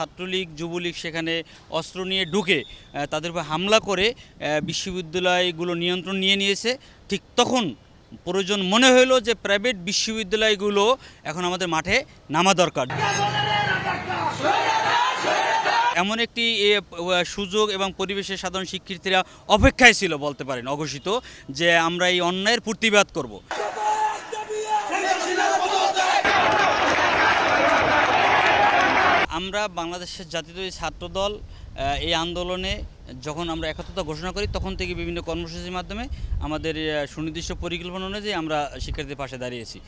ছাত্রলীগ, যুবলীগ সেখানে অস্ত্র নিয়ে ঢুকে তাদের উপর হামলা করে বিশ্ববিদ্যালয়গুলো নিয়ন্ত্রণ নিয়ে নিয়েছে। ঠিক তখন প্রয়োজন মনে হলো যে প্রাইভেট বিশ্ববিদ্যালয়গুলো এখন আমাদের মাঠে নামা দরকার। এমন একটি সুযোগ এবং পরিবেশের সাধারণ শিক্ষার্থীরা অপেক্ষায় ছিল বলতে পারেন অঘোষিত, যে আমরা এই অন্যায়ের প্রতিবাদ করব। আমরা বাংলাদেশের জাতীয় ছাত্রদল আহ, এই আন্দোলনে যখন আমরা একত্রতা ঘোষণা করি তখন থেকে বিভিন্ন কর্মসূচির মাধ্যমে আমাদের সুনির্দিষ্ট পরিকল্পনা অনুযায়ী আমরা শিক্ষার্থীর পাশে দাঁড়িয়েছি।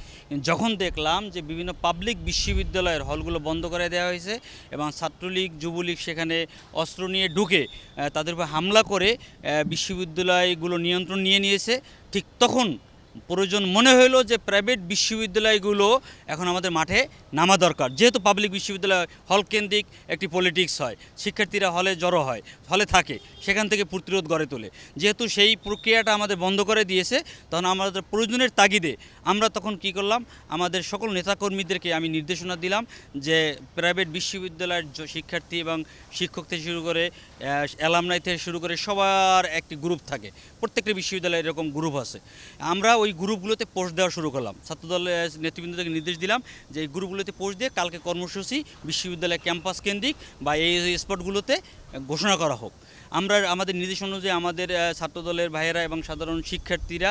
যখন দেখলাম যে বিভিন্ন পাবলিক বিশ্ববিদ্যালয়ের হলগুলো বন্ধ করে দেওয়া হয়েছে এবং ছাত্রলীগ যুবলীগ সেখানে অস্ত্র নিয়ে ঢুকে তাদের উপর হামলা করে বিশ্ববিদ্যালয়গুলো নিয়ন্ত্রণ নিয়ে নিয়েছে ঠিক তখন প্রয়োজন মনে হলো যে প্রাইভেট বিশ্ববিদ্যালয়গুলো এখন আমাদের মাঠে নামা দরকার। যেহেতু পাবলিক বিশ্ববিদ্যালয় হল কেন্দ্রিক একটি পলিটিক্স হয়, শিক্ষার্থীরা হলে জড়ো হয় হলে থাকে, সেখান থেকে প্রতিরোধ গড়ে তোলে। যেহেতু সেই প্রক্রিয়াটা আমাদের বন্ধ করে দিয়েছে, তখন আমাদের প্রয়োজনের তাগিদে আমরা তখন কি করলাম, আমাদের সকল নেতাকর্মীদেরকে আমি নির্দেশনা দিলাম যে প্রাইভেট বিশ্ববিদ্যালয়ের শিক্ষার্থী এবং শিক্ষক থেকে শুরু করে অ্যালামনাই থেকে শুরু করে সবার একটি গ্রুপ থাকে। প্রত্যেকটা বিশ্ববিদ্যালয়ে এরকম গ্রুপ আছে। আমরা ওই গ্রুপগুলোতে পোস্ট দেওয়া শুরু করলাম। ছাত্রদলের থেকে নির্দেশ দিলাম যে এই গ্রুপগুলোতে পোস্ট দিয়ে কালকে কর্মসূচি বিশ্ববিদ্যালয় ক্যাম্পাস কেন্দ্রিক বা এই স্পটগুলোতে ঘোষণা করা হোক। আমরা আমাদের নির্দেশ অনুযায়ী আমাদের ছাত্রদলের ভাইয়েরা এবং সাধারণ শিক্ষার্থীরা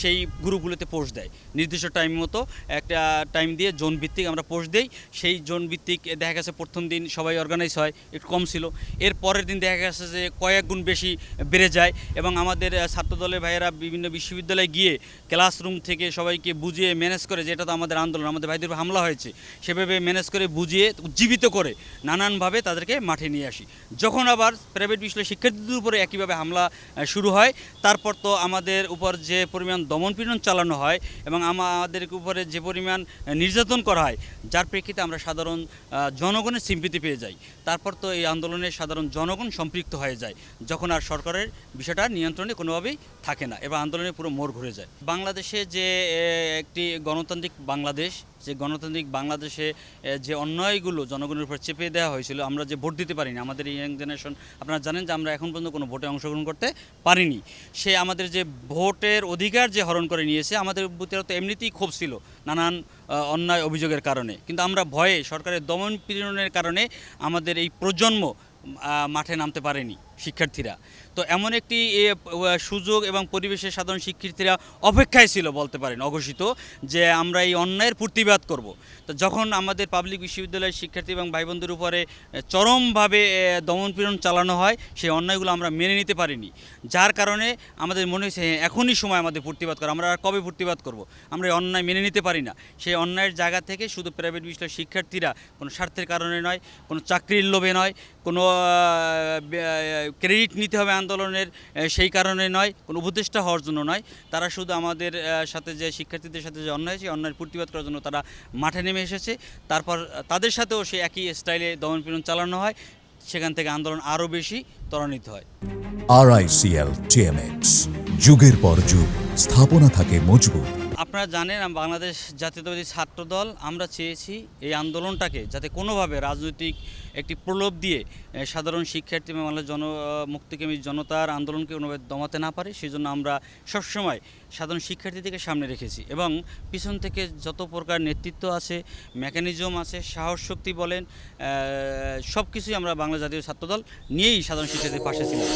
সেই গ্রুপগুলোতে পোস্ট দেয়। নির্দিষ্ট টাইম মতো, একটা টাইম দিয়ে জোন ভিত্তিক আমরা পোস্ট দেই। সেই জোন ভিত্তিক দেখা গেছে প্রথম দিন সবাই অর্গানাইজ হয়, একটু কম ছিল। এর পরের দিন দেখা গেছে যে কয়েক গুণ বেশি বেড়ে যায় এবং আমাদের ছাত্রদলের ভাইয়েরা বিভিন্ন বিশ্ববিদ্যালয়ে গিয়ে ক্লাসরুম থেকে সবাইকে বুঝিয়ে ম্যানেজ করে, যেটা তো আমাদের আন্দোলন, আমাদের ভাইদের হামলা হয়েছে, সেভাবে ম্যানেজ করে বুঝিয়ে, উজ্জীবিত করে নানানভাবে তাদেরকে মাঠে নিয়ে আসি। যখন আবার প্রাইভেট বিশ্ববিদ্যালয় শিক্ষার্থীদের উপরে একইভাবে হামলা শুরু হয়। তারপর তো আমাদের উপর যে পরিমাণ দমনপীড়ন চালানো হয় এবং আমাদের উপরে যে পরিমাণ নির্যাতন করা হয়, যার প্রেক্ষিতে আমরা সাধারণ জনগণের সিম্পিতি পেয়ে যাই। তারপর তো এই আন্দোলনে সাধারণ জনগণ সম্পৃক্ত হয়ে যায়, যখন আর সরকারের বিষয়টা নিয়ন্ত্রণে কোনোভাবেই থাকে না এবং আন্দোলনে পুরো মোড় ঘুরে যায়। বাংলাদেশে যে একটি গণতান্ত্রিক বাংলাদেশ যে গণতান্ত্রিক বাংলাদেশে যে অন্যায়গুলো জনগণের উপর চেপে দেওয়া হয়েছিল, আমরা যে ভোট দিতে পারিনি, আমাদের ইয়াং জেনারেশন আপনারা জানেন যে আমরা এখন পর্যন্ত কোনো ভোটে অংশগ্রহণ করতে পারিনি। সে আমাদের যে ভোটের অধিকার যে হরণ করে নিয়েছে, আমাদের বুথের তো এমনিতেই ক্ষোভ ছিল নানান অন্যায় অভিযোগের কারণে। কিন্তু আমরা ভয়ে সরকারের দমন পীড়নের কারণে আমাদের এই প্রজন্ম মাঠে নামতে পারেনি। শিক্ষার্থীরা। তো এমন একটি সুযোগ এবং পরিবেশের সাধারণ শিক্ষার্থীরা অপেক্ষায় ছিল বলতে পারেন অঘোষিত যে আমরা এই অন্যায়ের প্রতিবাদ করব। তো যখন আমাদের পাবলিক বিশ্ববিদ্যালয়ের শিক্ষার্থী এবং ভাই বোনদের উপরে চরমভাবে দমনপীড়ন চালানো হয় সেই অন্যায়গুলো আমরা মেনে নিতে পারিনি। যার কারণে আমাদের মনে হয়েছে হ্যাঁ, এখনই সময় আমাদের প্রতিবাদ করা আমরা আর কবে প্রতিবাদ করব? আমরা এই অন্যায় মেনে নিতে পারি না। সেই অন্যায়ের জায়গা থেকে শুধু প্রাইভেট বিশ্ববিদ্যালয়ের শিক্ষার্থীরা কোনো স্বার্থের কারণে নয় কোনো চাকরির লোভে নয় কোনো ক্রেডিট নিতে হবে আন্দোলনের সেই কারণে নয়, কোনো উপদেষ্টা হওয়ার জন্য নয়। তারা শুধু আমাদের সাথে যে শিক্ষার্থীদের সাথে যে অন্যায় সেই অন্যায়ের প্রতিবাদ করার জন্য তারা মাঠে নেমে এসেছে। তারপর তাদের সাথেও সেই একই স্টাইলে দমনপীড়ন চালানো হয়। সেখান থেকে আন্দোলন আরও বেশি ত্বরান্বিত হয়। আরআইসিএল টিএমএক্স যুগের পর যুগ, স্থাপনা থাকে মজবুত। আপনারা জানেন বাংলাদেশ জাতীয়তাবাদী ছাত্র দল আমরা চেয়েছি এই আন্দোলনটাকে যাতে কোনোভাবে রাজনৈতিক একটি প্রলোভ দিয়ে সাধারণ শিক্ষার্থী এবং বাংলাদেশ জন মুক্তিকামী জনতার আন্দোলনকে কোনোভাবে দমাতে না পারে সেই জন্য আমরা সবসময় সাধারণ শিক্ষার্থীদেরকে সামনে রেখেছি এবং পিছন থেকে যত প্রকার নেতৃত্ব আছে মেকানিজম আছে, সাহস শক্তি বলেন সব কিছুই আমরা বাংলা জাতীয় ছাত্রদল নিয়েই সাধারণ শিক্ষার্থীদের পাশে ছিলাম।